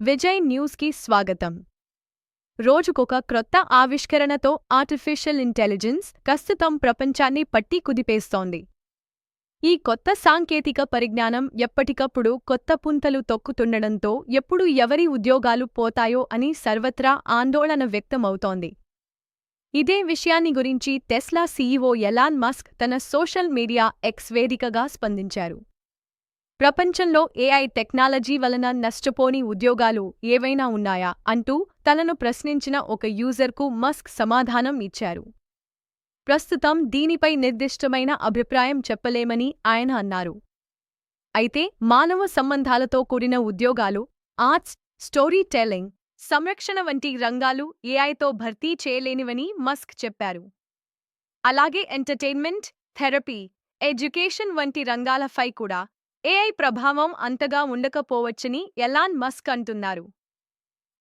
విజయ్ న్యూస్కి స్వాగతం. రోజుకొక క్రొత్త ఆవిష్కరణతో ఆర్టిఫిషియల్ ఇంటెలిజెన్స్ ప్రస్తుతం ప్రపంచాన్ని పట్టి కుదిపేస్తోంది. ఈ కొత్త సాంకేతిక పరిజ్ఞానం ఎప్పటికప్పుడు కొత్త పుంతలు తొక్కుతుండడంతో ఎప్పుడు ఎవరి ఉద్యోగాలు పోతాయో అని సర్వత్రా ఆందోళన వ్యక్తమవుతోంది. ఇదే విషయాన్ని గురించి టెస్లా సీఈఓ ఎలాన్ మస్క్ తన సోషల్ మీడియా ఎక్స్ వేదికగా స్పందించారు. ప్రపంచంలో ఏఐ టెక్నాలజీ వలన నష్టపోని ఉద్యోగాలు ఏవైనా ఉన్నాయా? అంటూ తనను ప్రశ్నించిన ఒక యూజర్కు మస్క్ సమాధానం ఇచ్చారు. ప్రస్తుతం దీనిపై నిర్దిష్టమైన అభిప్రాయం చెప్పలేమని ఆయన అన్నారు. అయితే మానవ సంబంధాలతో కూడిన ఉద్యోగాలు ఆర్ట్స్ స్టోరీ టెల్లింగ్ సంరక్షణ వంటి రంగాలు ఏఐతో భర్తీ చేయలేనివని మస్క్ చెప్పారు. అలాగే ఎంటర్టైన్మెంట్ థెరపీ ఎడ్యుకేషన్ వంటి రంగాలపై కూడా ఏఐ ప్రభావం అంతగా ఉండకపోవచ్చని ఎలాన్ మస్క్ అంటున్నారు.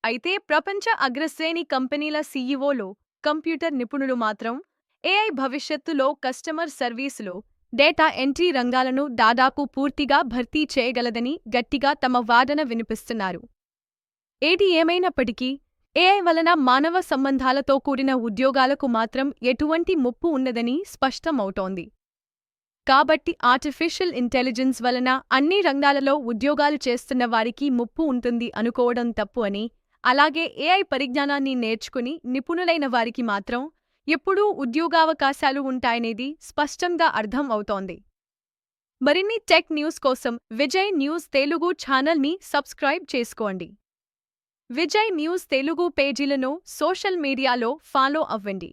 అయితే ప్రపంచ అగ్రశ్రేణి కంపెనీల సీఈఓలో కంప్యూటర్ నిపుణులు మాత్రం ఏఐ భవిష్యత్తులో కస్టమర్ సర్వీసులో డేటా ఎంట్రీ రంగాలను దాదాపు పూర్తిగా భర్తీ చేయగలదని గట్టిగా తమ వాదన వినిపిస్తున్నారు. ఏది ఏమైనప్పటికీ ఏఐ వలన మానవ సంబంధాలతో కూడిన ఉద్యోగాలకు మాత్రం ఎటువంటి ముప్పు ఉన్నదని స్పష్టమవుతోంది. కాబట్టి ఆర్టిఫిషియల్ ఇంటెలిజెన్స్ వలన అన్ని రంగాలలో ఉద్యోగాలు చేస్తున్న వారికి ముప్పు ఉంటుంది అనుకోవడం తప్పు అని అలాగే ఏఐ పరిజ్ఞానాన్ని నేర్చుకుని నిపుణులైన వారికి మాత్రం ఎప్పుడూ ఉద్యోగావకాశాలు ఉంటాయనేది స్పష్టంగా అర్థం అవుతోంది. మరిన్ని టెక్ న్యూస్ కోసం విజయ్ న్యూస్ తెలుగు ఛానల్ని సబ్స్క్రైబ్ చేసుకోండి. విజయ్ న్యూస్ తెలుగు పేజీలను సోషల్ మీడియాలో ఫాలో అవ్వండి.